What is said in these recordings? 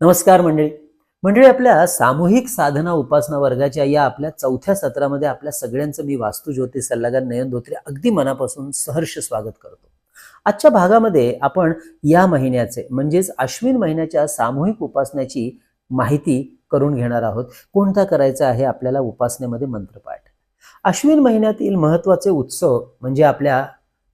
नमस्कार मंडळी. मंडळी आपल्या सामूहिक साधना उपासना वर्गाच्या या आपल्या चौथ्या सत्रामध्ये आपल्या सगळ्यांचं मी वास्तू ज्योतिष सल्लागार नयन धोत्रे अगदी मनापासून सहर्ष स्वागत करतो. आजच्या भागामध्ये आपण या महिन्याचे म्हणजेच अश्विन महिन्याच्या सामूहिक उपासनेची माहिती करून घेणार आहोत. कोणता करायचा आहे आपल्याला उपासनेमध्ये मंत्रपाठ. अश्विन महिन्यातील महत्त्वाचे उत्सव म्हणजे आपल्या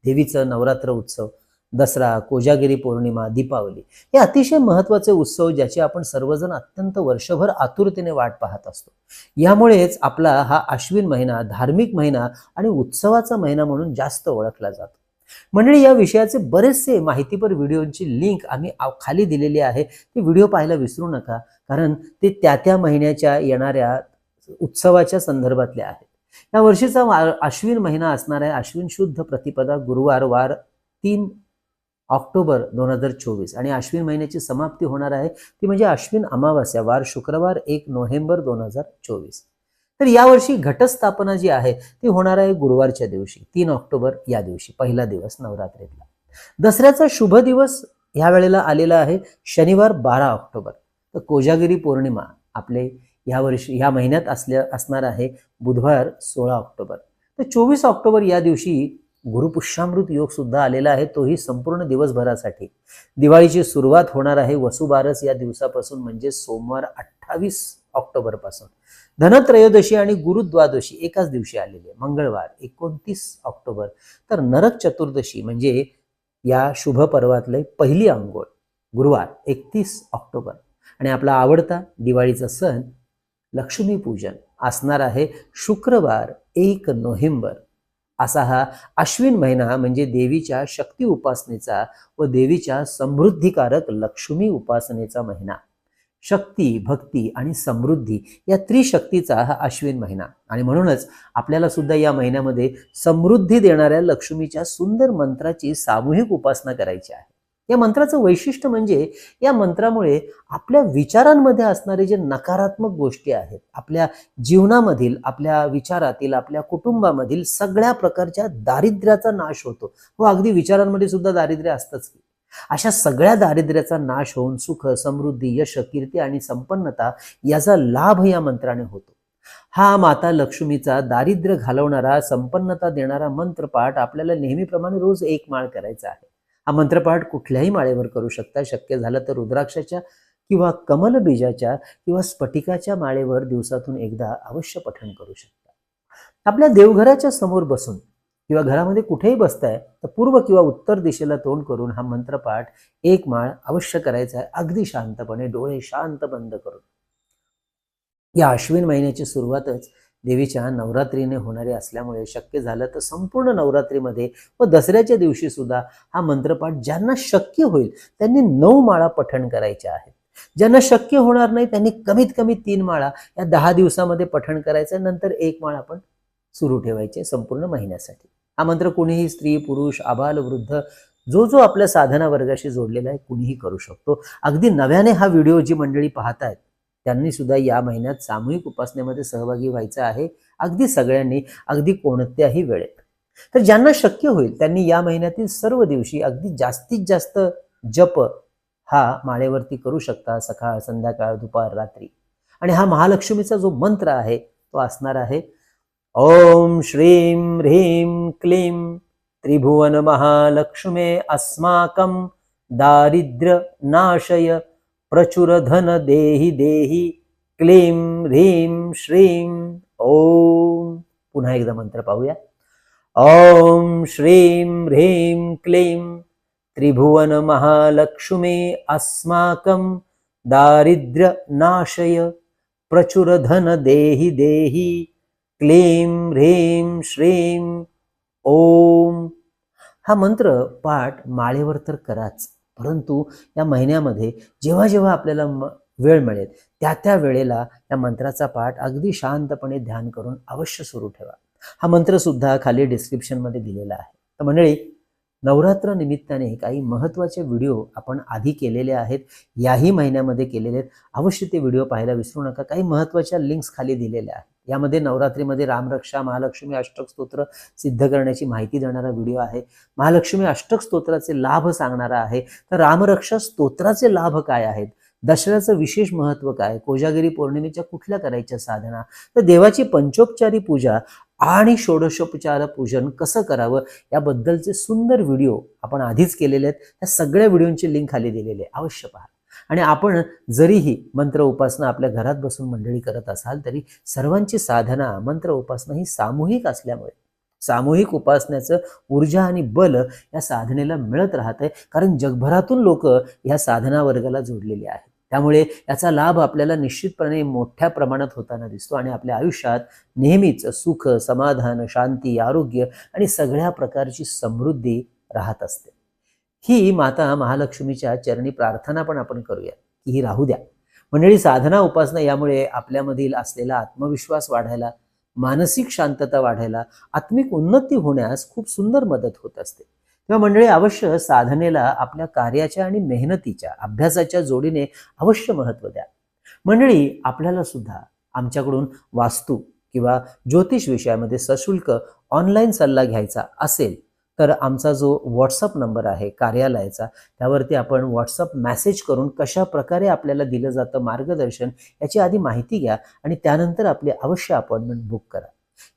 देवीचं नवरात्र उत्सव दसरा कोजागिरी पौर्णिमा दीपावली हे अतिशय महत्त्वाचे उत्सव ज्याची आपण सर्वजण अत्यंत वर्षभर आतुरतेने वाट पाहत असतो. यामुळेच आपला हा आश्विन महिना धार्मिक महिना आणि उत्सवाचा महिना म्हणून जास्त ओळखला जातो. मंडळी या विषयाचे बरेचसे माहितीपर व्हिडिओची लिंक आम्ही खाली दिलेली आहे. ते व्हिडिओ पाहायला विसरू नका कारण ते त्या त्या महिन्याच्या येणाऱ्या उत्सवाच्या संदर्भातले आहेत. या वर्षीचा आश्विन महिना असणार आहे अश्विन शुद्ध प्रतिपदा गुरुवार वार तीन ऑक्टोबर दोन हजार चोवीस. आणि अश्विन महिन्याची समाप्ती होणार आहे. ती म्हणजे अश्विन अमावास्या वार शुक्रवार एक नोव्हेंबर दोन हजार चोवीस. तर यावर्षी घटस्थापना जी आहे ती होणार आहे गुरुवारच्या दिवशी तीन ऑक्टोबर या दिवशी पहिला दिवस नवरात्रीतला. दसऱ्याचा शुभ दिवस ह्या वेळेला आलेला आहे शनिवार बारा ऑक्टोबर. तर कोजागिरी पौर्णिमा आपले या वर्षी ह्या महिन्यात असल्या असणार आहे बुधवार सोळा ऑक्टोबर. तर चोवीस ऑक्टोबर या दिवशी गुरुपुष्यामृत योग सुद्धा आलेला आहे तोही संपूर्ण दिवसभरासाठी. दिवाळीची सुरुवात होणार आहे वसुबारस या दिवसापासून म्हणजे सोमवार अठ्ठावीस ऑक्टोबरपासून धनत्रयोदशी आणि गुरुद्वादशी एकाच दिवशी आलेली आहे मंगळवार एकोणतीस ऑक्टोबर. तर नरक चतुर्दशी म्हणजे या शुभ पर्वातले पहिली अंघोळ गुरुवार एकतीस ऑक्टोबर. आणि आपला आवडता दिवाळीचा सण लक्ष्मीपूजन. असणार आहे शुक्रवार एक नोव्हेंबर. असा हा अश्विन महिना म्हणजे देवीच्या शक्ती उपासनेचा व देवीच्या समृद्धिकारक लक्ष्मी उपासनेचा महिना. शक्ती भक्ती आणि समृद्धी या त्रिशक्तीचा हा अश्विन महिना. आणि म्हणूनच आपल्याला सुद्धा या महिन्यामध्ये समृद्धी देणाऱ्या लक्ष्मीच्या सुंदर मंत्राची सामूहिक उपासना करायची आहे. या मंत्राचं वैशिष्ट्य म्हणजे या मंत्रामुळे आपल्या विचारांमध्ये असणारे जे नकारात्मक गोष्टी आहेत आपल्या जीवनामधील आपल्या विचारातील आपल्या कुटुंबामधील सगळ्या प्रकारच्या दारिद्र्याचा नाश होतो. व अगदी विचारांमध्ये सुद्धा दारिद्र्य असतंच की. अशा सगळ्या दारिद्र्याचा नाश होऊन सुख समृद्धी यश कीर्ती आणि संपन्नता याचा लाभ या मंत्राने होतो. हा माता लक्ष्मीचा दारिद्र्य घालवणारा संपन्नता देणारा मंत्रपाठ आपल्याला नेहमीप्रमाणे रोज एक माळ करायचा आहे. हा मंत्रपाठ कुठल्याही माळेवर करू शकता. शक्य झालं तर रुद्राक्षाच्या किंवा कमल बीजाच्या किंवा स्फटिकाच्या माळेवर दिवसातून एकदा अवश्य पठण करू शकता. आपल्या देवघराच्या समोर बसून किंवा घरामध्ये कुठेही बसताय तर पूर्व किंवा उत्तर दिशेला तोंड करून हा मंत्रपाठ एक माळ अवश्य करायचा आहे. अगदी शांतपणे डोळे शांत बंद करून. या अश्विन महिन्याची सुरुवातच देवीच्या नवरात्रीने होणारे असल्यामुळे शक्य झालं तर संपूर्ण नवरात्रीमध्ये व दसऱ्याच्या दिवशी सुद्धा हा मंत्रपाठ ज्यांना शक्य होईल त्यांनी नऊ माळा पठण करायच्या आहेत. ज्यांना शक्य होणार नाही त्यांनी कमीत कमी तीन माळा या दहा दिवसामध्ये पठण करायचं नंतर एक माळ आपण सुरू ठेवायचे संपूर्ण महिन्यासाठी. हा मंत्र कुणीही स्त्री पुरुष आबाल वृद्ध जो जो आपल्या साधना वर्गाशी जोडलेला आहे कुणीही करू शकतो. अगदी नव्याने हा व्हिडिओ जी मंडळी पाहतायत त्यांनी सुद्धा या महिन्यात सामूहिक उपासनेमध्ये सहभागी व्हायचं आहे. अगदी सगळ्यांनी अगदी कोणत्याही वेळेत. तर ज्यांना शक्य होईल त्यांनी या महिन्यातील सर्व दिवशी अगदी जास्तीत जास्त जप हा माळेवरती करू शकता सकाळ संध्याकाळ दुपार रात्री. आणि हा महालक्ष्मीचा जो मंत्र आहे तो असणार आहे ओम श्रीं ह्रीं क्लीं त्रिभुवन महालक्ष्मे अस्माकं दारिद्र्य नाशय प्रचुर धन देहि देही क्लीं ह्रीं श्रीं ओम. पुन्हा एकदा मंत्र पाहूया. ओम श्रीं ह्रीं क्लीं त्रिभुवन महालक्ष्मी अस्माकं दारिद्र्यनाशय नाशय प्रचुर धन देहि देहि क्लीं ह्रीं श्रीं ओम. हा मंत्र पाठ माळेवर तर कराच. परंतु या महिन्यामध्ये जेव्हा जेव्हा आपल्याला म- वेळ मिळेल त्या त्या वेळेला या मंत्राचा पाठ अगदी शांतपणे ध्यान करून अवश्य सुरू ठेवा. हा मंत्र सुद्धा खाली डिस्क्रिप्शनमध्ये दिलेला आहे. तर मंडळी नवरात्र निमित्ताने काही महत्त्वाचे व्हिडिओ आपण आधी केलेले आहेत याही महिन्यामध्ये केलेले आहेत. अवश्य ते व्हिडिओ पाहायला विसरू नका. काही महत्त्वाच्या लिंक्स खाली दिलेल्या आहेत. यामध्ये नवरात्रीमध्ये रामरक्षा महालक्ष्मी अष्टक स्तोत्र सिद्ध करण्याची माहिती देणारा व्हिडिओ आहे. महालक्ष्मी अष्टक स्तोत्राचे लाभ सांगणारा आहे. तर रामरक्षा स्तोत्राचे लाभ काय आहेत? दसऱ्याचं विशेष महत्त्व काय? कोजागिरी पौर्णिमेच्या कुठल्या करायच्या साधना? तर देवाची पंचोपचारी पूजा आणि षोडशोपचार पूजन कसं करावं? याबद्दलचे सुंदर व्हिडिओ आपण आधीच केलेले आहेत. त्या सगळ्या व्हिडिओंची लिंक खाली दिलेली आहे. अवश्य पहा. आणि आपण जरीही मंत्र उपासना आपल्या घरात बसून मंडळी करत असाल तरी सर्वांची साधना मंत्र उपासना ही सामूहिक असल्यामुळे सामूहिक उपासण्याचं ऊर्जा आणि बल या साधनेला मिळत राहत आहे. कारण जगभरातून लोक या साधना वर्गाला जोडलेली आहेत. त्यामुळे याचा लाभ आपल्याला निश्चितपणे मोठ्या प्रमाणात होताना दिसतो आणि आपल्या आयुष्यात नेहमीच सुख समाधान शांती आरोग्य आणि सगळ्या प्रकारची समृद्धी राहत असते. ही माता महालक्ष्मीच्या चरणी प्रार्थना पण आपण करूया की ही राहू द्या. मंडळी साधना उपासना यामुळे आपल्यामधील असलेला आत्मविश्वास वाढायला मानसिक शांतता वाढायला आत्मिक उन्नती होण्यास खूप सुंदर मदत होत असते. तेव्हा मंडळी अवश्य साधनेला आपल्या कार्याच्या आणि मेहनतीच्या अभ्यासाच्या जोडीने अवश्य महत्त्व द्या. मंडळी आपल्याला सुद्धा आमच्याकडून वास्तू किंवा ज्योतिष विषयामध्ये सशुल्क ऑनलाईन सल्ला घ्यायचा असेल तर आमचा जो व्हॉट्सअप नंबर आहे कार्यालयाचा त्यावरती आपण व्हॉट्सअप मेसेज करून कशा प्रकारे आपल्याला दिलं जातं मार्गदर्शन याची आधी माहिती घ्या आणि त्यानंतर आपली अवश्य अपॉइंटमेंट बुक करा.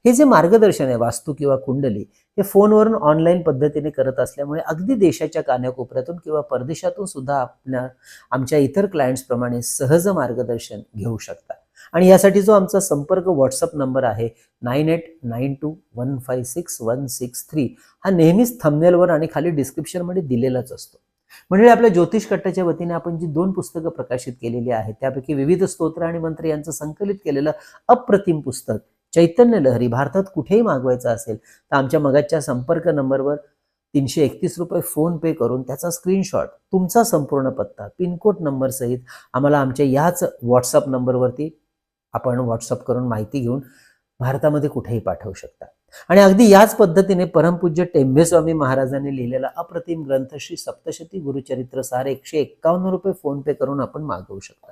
हे जे मार्गदर्शन आहे वास्तू किंवा कुंडली हे फोनवरून ऑनलाईन पद्धतीने करत असल्यामुळे अगदी देशाच्या कान्याकोपऱ्यातून किंवा परदेशातून सुद्धा आपल्या आमच्या इतर क्लायंट्सप्रमाणे सहज मार्गदर्शन घेऊ शकतात आणि यासाठी जो आमचा संपर्क व्हॉट्सअप नंबर आहे nine eight nine two one five six one six three हा नेहमीच थंबनेलवर आणि खाली डिस्क्रिप्शनमध्ये दिलेलाच असतो. म्हणजे आपल्या ज्योतिष कट्ट्याच्या वतीने आपण जी दोन पुस्तकं प्रकाशित केलेली आहेत त्यापैकी विविध स्तोत्र आणि मंत्र यांचं संकलित केलेलं अप्रतिम पुस्तक चैतन्य लहरी भारतात कुठेही मागवायचं असेल तर आमच्या मगाच्या संपर्क नंबरवर तीनशे एकतीस रुपये फोन पे करून त्याचा स्क्रीनशॉट तुमचा संपूर्ण पत्ता पिनकोड नंबर सहित आम्हाला आमच्या याच व्हॉट्सअप नंबरवरती आपण व्हॉट्सअप करून माहिती घेऊन भारतामध्ये कुठेही पाठवू शकता. आणि अगदी याच पद्धतीने परमपूज्य टेंबेस्वामी महाराजांनी लिहिलेला अप्रतिम ग्रंथ श्री सप्तशती गुरुचरित्र सार एकशे एक्कावन्न रुपये फोन पे करून आपण मागवू शकता.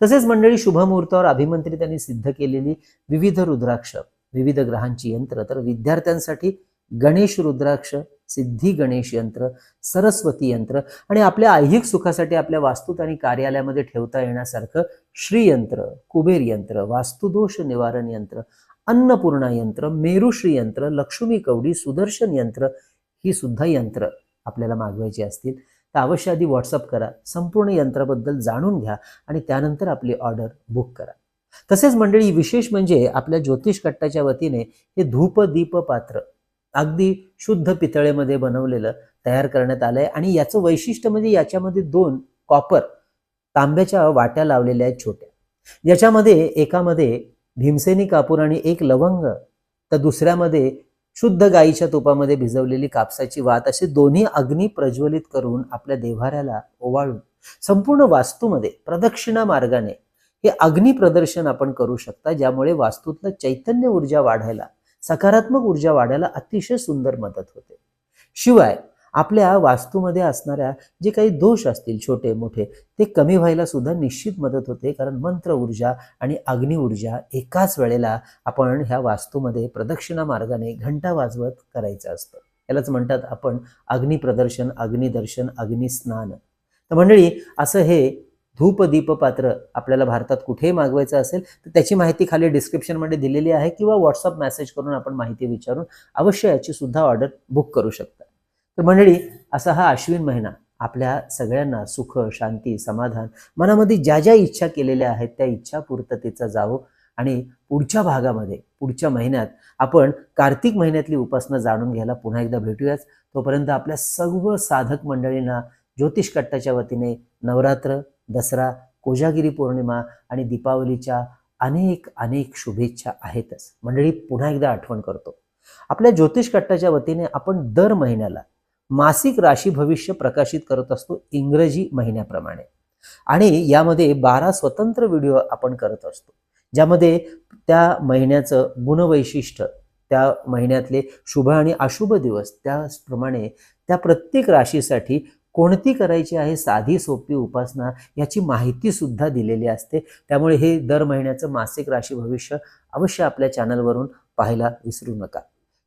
तसेच मंडळी शुभमुहूर्तावर अभिमंत्री त्यांनी सिद्ध केलेली विविध रुद्राक्ष विविध ग्रहांची यंत्र तर विद्यार्थ्यांसाठी गणेश रुद्राक्ष सिद्धी गणेश यंत्र सरस्वती यंत्र आणि आपल्या ऐहिक सुखासाठी आपल्या वास्तूत आणि कार्यालयामध्ये ठेवता येण्यासारखं श्रीयंत्र कुबेर यंत्र वास्तुदोष निवारण यंत्र अन्नपूर्णा यंत्र मेरुश्री यंत्र लक्ष्मी कवडी सुदर्शन यंत्र ही सुद्धा यंत्र आपल्याला मागवायची असतील. तर अवश्य आधी व्हॉट्सअप करा संपूर्ण यंत्राबद्दल जाणून घ्या आणि त्यानंतर आपली ऑर्डर बुक करा. तसेच मंडळी विशेष म्हणजे आपल्या ज्योतिष कट्टाच्या वतीने हे धूप दीप पात्र अगदी शुद्ध पितळेमध्ये बनवलेलं तयार करण्यात आलंय. आणि याचं वैशिष्ट्य म्हणजे याच्यामध्ये दोन कॉपर तांब्याच्या वाट्या लावलेल्या आहेत छोट्या. याच्यामध्ये एकामध्ये भीमसेनी कापूर आणि एक लवंग तर दुसऱ्यामध्ये शुद्ध गाईच्या तुपामध्ये भिजवलेली कापसाची वात असे दोन्ही अग्नी प्रज्वलित करून आपल्या देव्हाऱ्याला ओवाळून संपूर्ण वास्तूमध्ये प्रदक्षिणा मार्गाने हे अग्नी प्रदर्शन आपण करू शकता ज्यामुळे वास्तूतलं चैतन्य ऊर्जा वाढायला सकारात्मक ऊर्जा वाढायला अतिशय सुंदर मदत होते. शिवाय आपल्या वास्तूमध्ये असणाऱ्या जे काही दोष असतील छोटे मोठे ते कमी व्हायला सुद्धा निश्चित मदत होते. कारण मंत्र ऊर्जा आणि अग्नि ऊर्जा एकाच वेळेला आपण ह्या वास्तूमध्ये प्रदक्षिणा मार्गाने घंटा वाजवत करायचं असतं. यालाच म्हणतात आपण अग्निप्रदर्शन अग्निदर्शन अग्निस्नान. तर मंडळी असं हे धूप दीप पात्र आपल्याला भारतात कुठेही मागवायचं असेल तर त्याची माहिती खाली डिस्क्रिप्शनमध्ये दिलेली आहे किंवा व्हॉट्सअप मेसेज करून आपण माहिती विचारून अवश्य याची सुद्धा ऑर्डर बुक करू शकता. तर मंडळी असा हा अश्विन महिना आपल्या सगळ्यांना सुख शांती समाधान मनामध्ये ज्या ज्या इच्छा केलेल्या आहेत त्या इच्छा पूर्ततेचा जावो आणि पुढच्या भागामध्ये पुढच्या महिन्यात आपण कार्तिक महिन्यातली उपासना जाणून घ्यायला पुन्हा एकदा भेटूयाच तोपर्यंत आपल्या सर्व साधक मंडळींना ज्योतिष कट्टाच्या वतीने नवरात्र दसरा कोजागिरी पौर्णिमा आणि दीपावलीच्या अनेक अनेक शुभेच्छा आहेतच. मंडळी पुन्हा एकदा आठवण करतो. आपल्या ज्योतिष कट्टाच्या वतीने आपण दर महिन्याला मासिक राशी भविष्य प्रकाशित करत असतो इंग्रजी महिन्याप्रमाणे. आणि यामध्ये बारा स्वतंत्र व्हिडिओ आपण करत असतो. ज्यामध्ये त्या महिन्याचं गुणवैशिष्ट्य त्या महिन्यातले शुभ आणि अशुभ दिवस त्याचप्रमाणे त्या प्रत्येक राशीसाठी कोणती करायची आहे साधी सोपी उपासना याची माहिती सुद्धा दिलेली असते. त्यामुळे हे दर महिन्याचं मासिक राशी भविष्य अवश्य आपल्या चॅनलवरून पाहायला विसरू नका.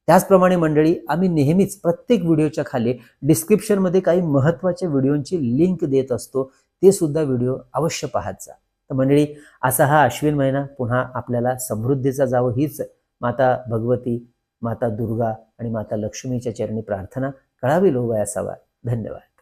त्याचप्रमाणे मंडळी आम्ही नेहमीच प्रत्येक व्हिडिओच्या खाली डिस्क्रिप्शनमध्ये काही महत्त्वाच्या व्हिडिओंची लिंक देत असतो ते सुद्धा व्हिडिओ अवश्य पाहत जा. तर मंडळी असा हा अश्विन महिना पुन्हा आपल्याला समृद्धीचा जावं हीच माता भगवती माता दुर्गा आणि माता लक्ष्मीच्या चरणी प्रार्थना कळावी लोक असावा धन्यवाद.